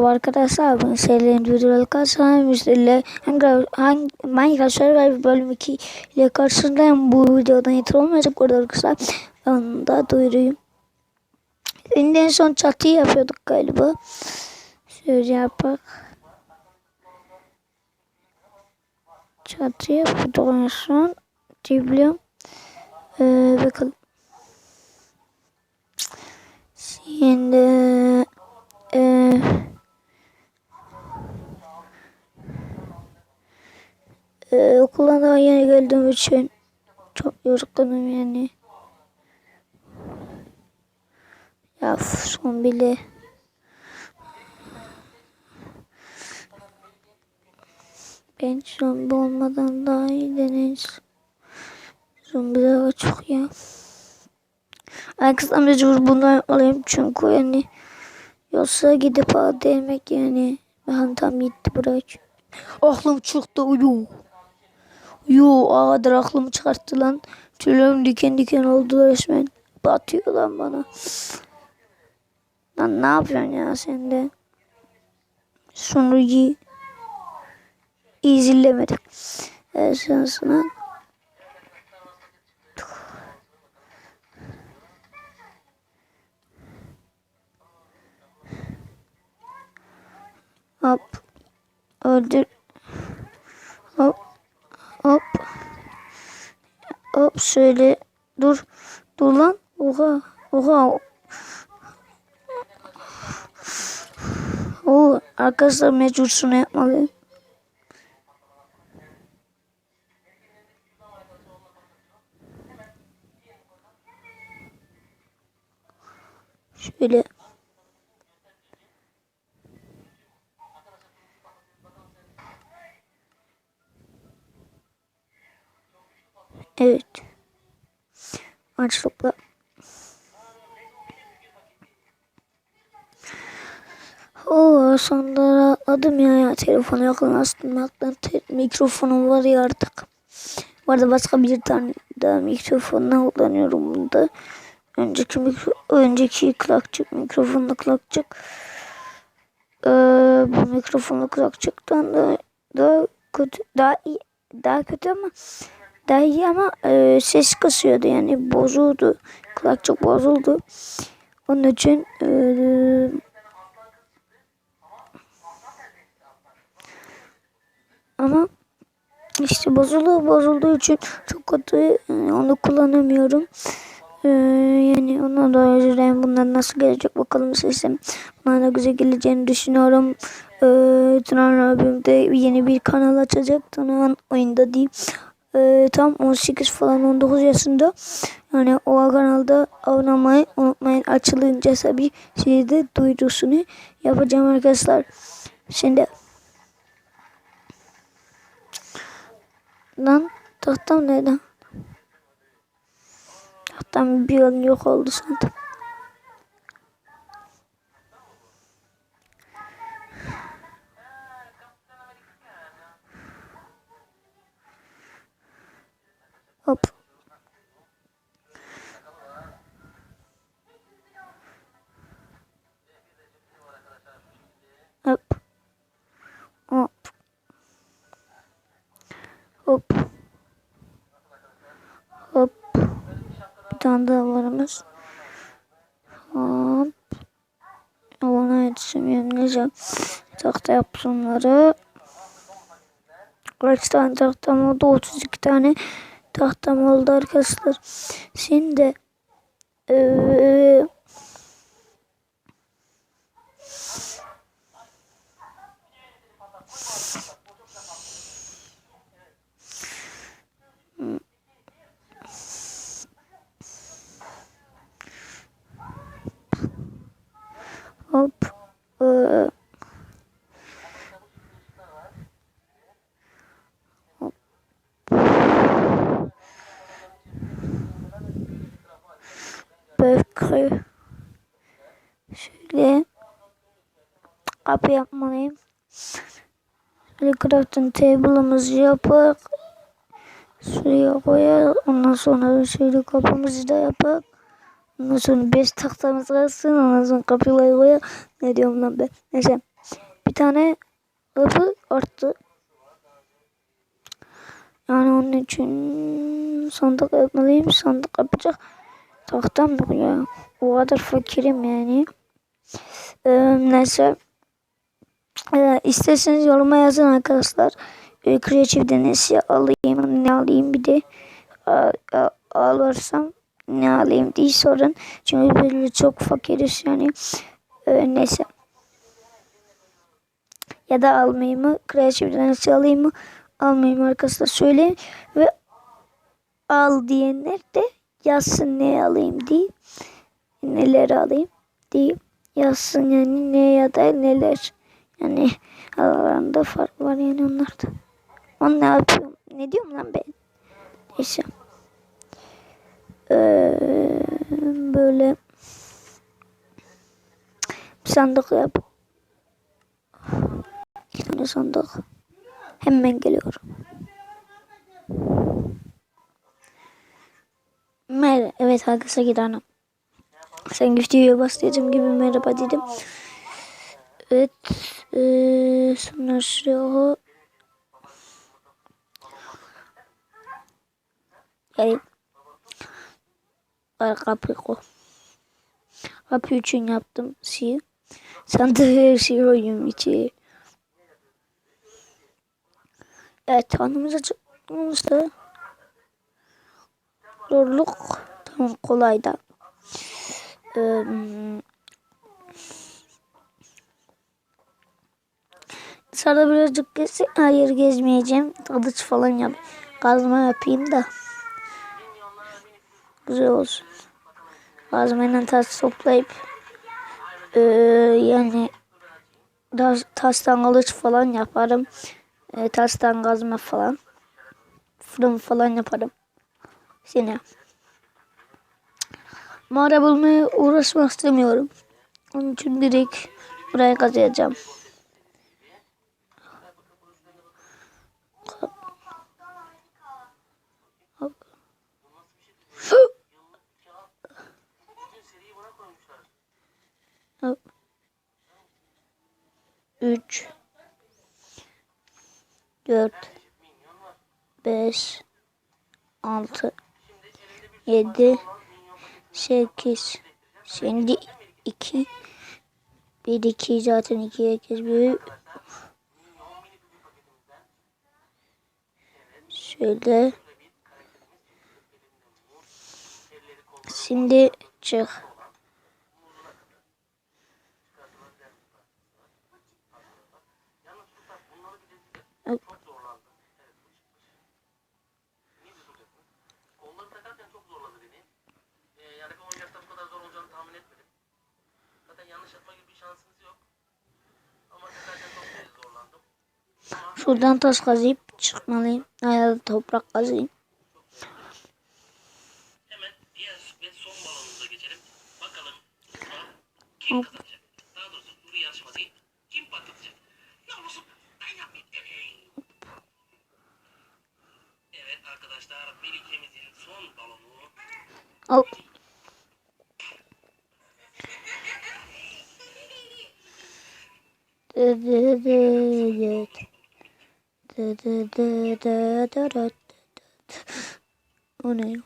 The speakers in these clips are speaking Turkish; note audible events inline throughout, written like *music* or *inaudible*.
Merhaba arkadaşlar ben Selin Videoları karşınızda ile hangi, hangi Minecraft Survival bölüm 2 ile karşınızdayım. Bu videodan yeter olmayacak orada arkadaşlar. Onu da duyurayım. Şimdi en son çatıyı yapıyorduk galiba. Şöyle yapak. Çatı yapıyorduk en son. Diyebiliyorum ee, bakalım. Şimdi ee, ee, okuldan daha yeni geldiğim için çok yorgunum yani. Ya son bile. Ben zombi olmadan daha iyi deneriz. Zombi daha çok ya. Arkadaşlar mecbur bunu yapmalıyım çünkü yani Yoksa gidip ağda yemek yani. Ben tam gitti bırak. Aklım çıktı uyu. Yo ağadır aklımı çıkarttı lan. Tüylerim diken diken oldu resmen. Batıyor lan bana. Lan ne yapıyorsun ya sen de? Sonucu izlemedim. Evet, sen sana Hop. Öldür. Hop. Hop. Hop şöyle. Dur. Dur lan. Oha. Oha. O arkadaşlar mecbur şunu yapmalıyım. Şöyle. Evet. Açlıkla. Oo sonunda adım ya ya telefonu yakınlaştırmaktan mikrofonum var ya artık. Bu arada başka bir tane daha mikrofonla kullanıyorum bunda. Önceki mikro, önceki kulakçık mikrofonla kulakçık. Ee, bu mikrofonla kulakçıktan da daha kötü daha iyi daha kötü ama daha iyi ama e, ses kasıyordu yani bozuldu. Kulakçık bozuldu. Onun için e, ama işte bozuldu bozulduğu için çok kötü yani onu kullanamıyorum. Ee, yani ona da özür dilerim. Bunlar nasıl gelecek bakalım sesim. Bunlar da güzel geleceğini düşünüyorum. Ee, Turan abim de yeni bir kanal açacak. Turan oyunda değil e, tam 18 falan 19 yaşında. Yani o kanalda abone olmayı unutmayın. Açılınca tabii size de duyurusunu yapacağım arkadaşlar. Şimdi lan tahtam neden? Tahtam bir an yok oldu sandım. Hop. Hop. Hop. Hop. Hop. Bir tane daha varımız. Hop. Ona yetişemiyorum. Neyse. Tahta yapsınları. Kaç tane tahtam oldu? 32 tane tahtam oldu arkadaşlar. Şimdi ee, hop ee, Bekle. Şöyle kapı yapmalıyım. Şöyle crafting table'ımızı yapıp şuraya koyalım. Ondan sonra şöyle kapımızı da yapıp ondan sonra 5 tahtamız kalsın. Ondan sonra kapıları koyalım. Ne diyorum lan ben? Neyse. bir tane hızı arttı. Yani onun için sandık yapmalıyım. Sandık yapacak tahtam yok ya. O kadar fakirim yani. Ee, neyse. Ee, isterseniz yoruma yazın arkadaşlar. Ee, kreatif denesi alayım ne alayım bir de a- a- alırsam ne alayım diye sorun. Çünkü böyle çok fakiriz yani. Ee, neyse. Ya da almayayım mı? Kreatif denesi alayım mı? Almayayım arkadaşlar söyleyin. Ve al diyenler de yazsın ne alayım diye. Neler alayım diye yazsın yani ne ya da neler. Yani aralarında fark var yani onlarda. On ne yapıyorum? Ne diyorum lan ben? Neyse. Ee, böyle bir sandık yap. İki tane sandık. Hemen geliyorum. Mer evet arkadaşa gidelim. Sen videoya bastığım gibi merhaba dedim. Evet. Ee, şuraya Yani Ay, kapı ko. Kapı için yaptım şeyi. Sandığı her şeyi koyuyorum içeri. Evet hanımıza çıktığımızda zorluk tamam kolay da. Ee, dışarıda birazcık gezse hayır gezmeyeceğim. Kılıç falan yap. Kazma yapayım da. Güzel olsun. Kazmayla taş toplayıp ee, yani taş, taştan kılıç falan yaparım. Ee, taştan kazma falan. Fırın falan yaparım. Seni. Mağara bulmaya uğraşmak istemiyorum. Onun için direkt buraya kazıyacağım. 3 4 5 6 7 8 şimdi 2 1 2 zaten 2 herkes bir. Şöyle. Şimdi çık. Zorlandım. Şuradan taş kazıyıp çıkmalıyım. Ya da toprak kazıyım. Hemen diğer ve son balonumuza geçelim. Bakalım buna kim kazanacak? Daha doğrusu bu bir yarışma değil. Kim patlatacak? Ne olursun ben yapmayayım. Evet. Evet arkadaşlar Melike'mizin son balonu Al. O ne?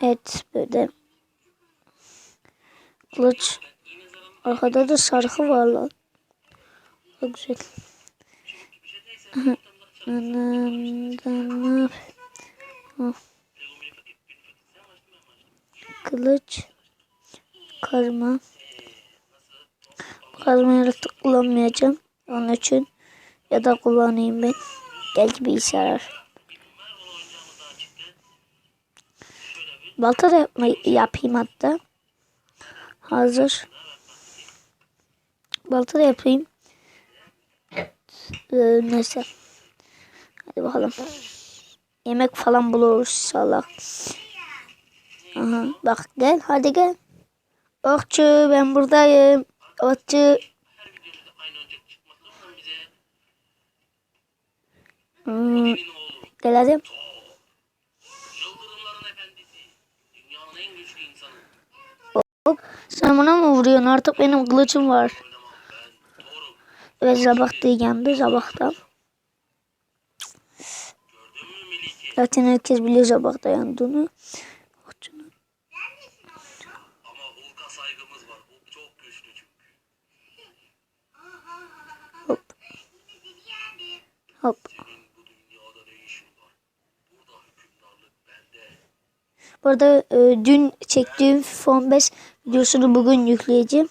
Evet böyle. Kılıç. Arkada da şarkı var lan. Çok güzel. Anam, anam. Kılıç. Kazma. Kazmayı kullanmayacağım. Onun için ya da kullanayım ben. Belki bir işe yarar. Balta da yapma, yapayım hatta. Hazır. Balta da yapayım. Ee, neyse. Hadi bakalım. Yemek falan buluruz inşallah. Aha, bak gel hadi gel. Okçu ben buradayım. Okçu. Hmm. Gel hadi. Hop. Sen bana mı vuruyorsun? Artık benim kılıcım var. Ve sabah diye geldi sabahtan. Zaten herkes biliyor sabah dayandığını. Hop. Burada e, dün çektiğim Fon 5 videosunu bugün yükleyeceğim.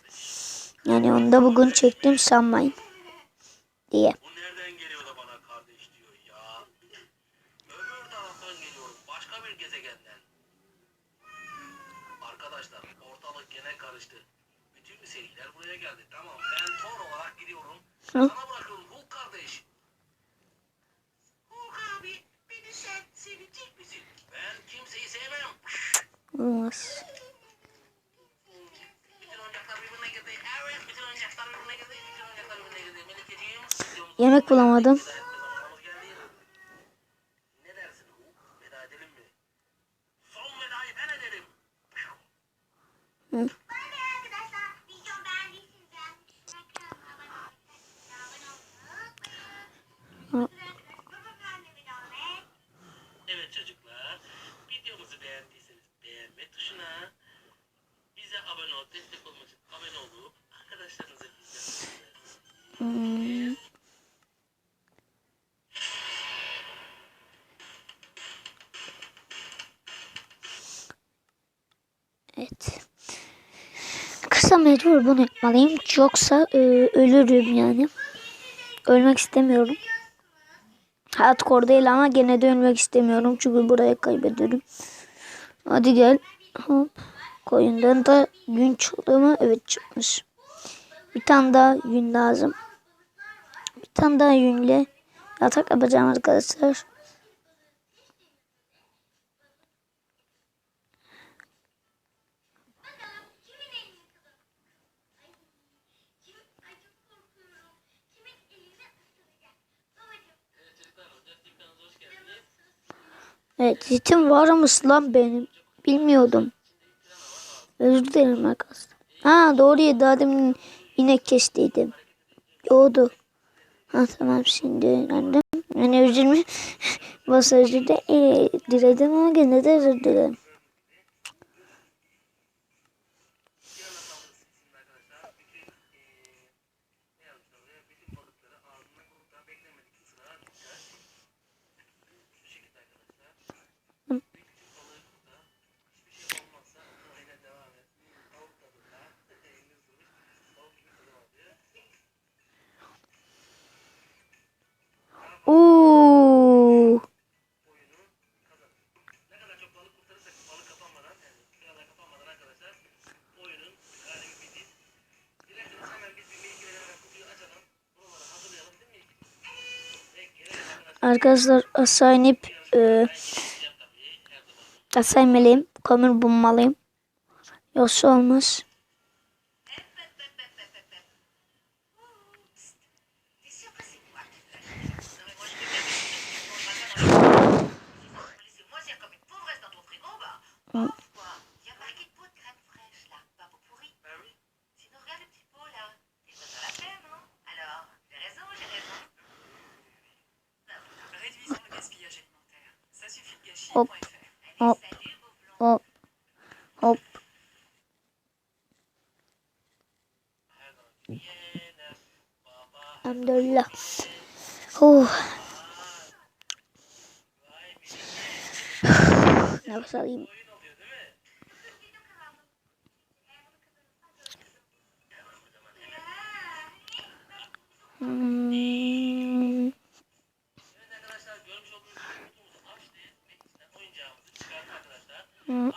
Yani onu da bugün çektim sanmayın. Diye. Hı? yemek bulamadım. Evet çocuklar, videomuzu beğendiyseniz beğenme tuşuna, bize abone ol, destek olmak için abone olup arkadaşlarınıza izleyin. Hmm. mecbur bunu yapmalıyım. Yoksa e, ölürüm yani. Ölmek istemiyorum. Hayat kor değil ama gene de ölmek istemiyorum. Çünkü buraya kaybederim. Hadi gel. Hop. Koyundan da gün çıktı mı? Evet çıkmış. Bir tane daha yün lazım. Bir tane daha yünle yatak yapacağım arkadaşlar. Evet hitim varmış lan benim. Bilmiyordum. Özür dilerim arkadaşlar. Ha doğru ya daha demin inek kestiydim. Doğdu. Ha tamam şimdi öğrendim. Yani üzülme basajı da e, diledim ama gene de özür dilerim. Arkadaşlar aşağı inip e, aşağı inmeliyim. Kömür bulmalıyım. Yoksa olmaz. Oh. *sighs* Nefes alayım. Hmm. Hmm.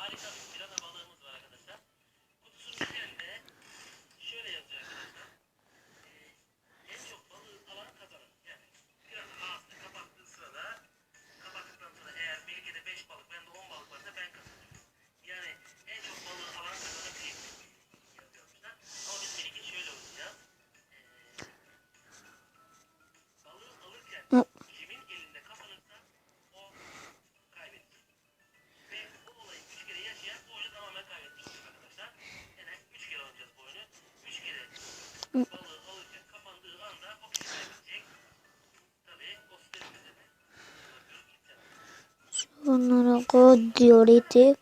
Oynamam ben. Narako diyoreti.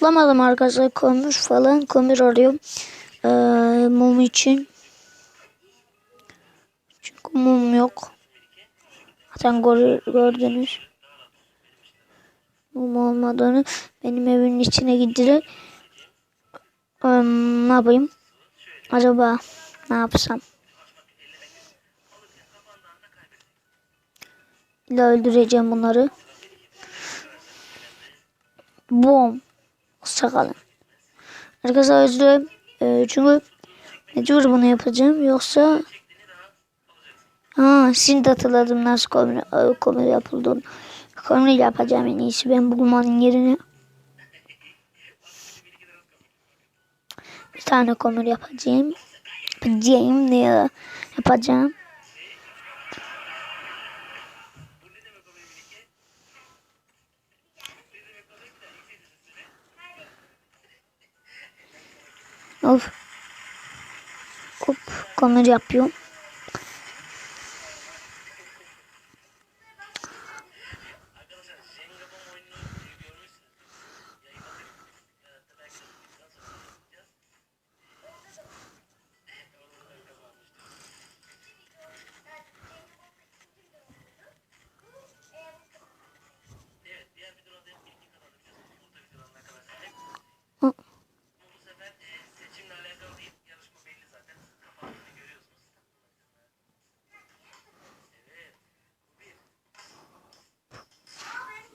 Bulamadım arkadaşlar. Kömür falan. Kömür arıyorum. Ee, mum için. Çünkü mum yok. Zaten gör- gördünüz. Mum olmadığını benim evimin içine gidilir. Ee, ne yapayım? Acaba ne yapsam? İlla öldüreceğim bunları. Bom. Hoşçakalın. Arkadaşlar özür dilerim. Ee, çünkü mecbur bunu yapacağım. Yoksa Ha, şimdi hatırladım nasıl komedi, e, komedi yapıldığını. Komedi yapacağım en iyisi ben bulmanın yerine. Bir tane komedi yapacağım. Yapacağım ya? Yapacağım. Of. Hop komedi yapıyorum.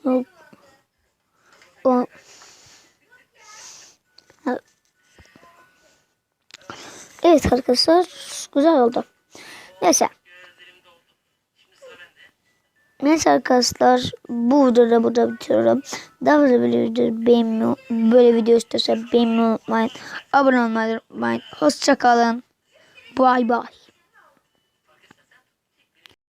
Hop. Ha. Evet arkadaşlar güzel oldu. Neyse. Neyse arkadaşlar bu videoda burada bitiriyorum. Daha fazla böyle video beğenmeyi, böyle video istersen beğenmeyi unutmayın. Abone olmayı unutmayın. Hoşçakalın. Bye bye.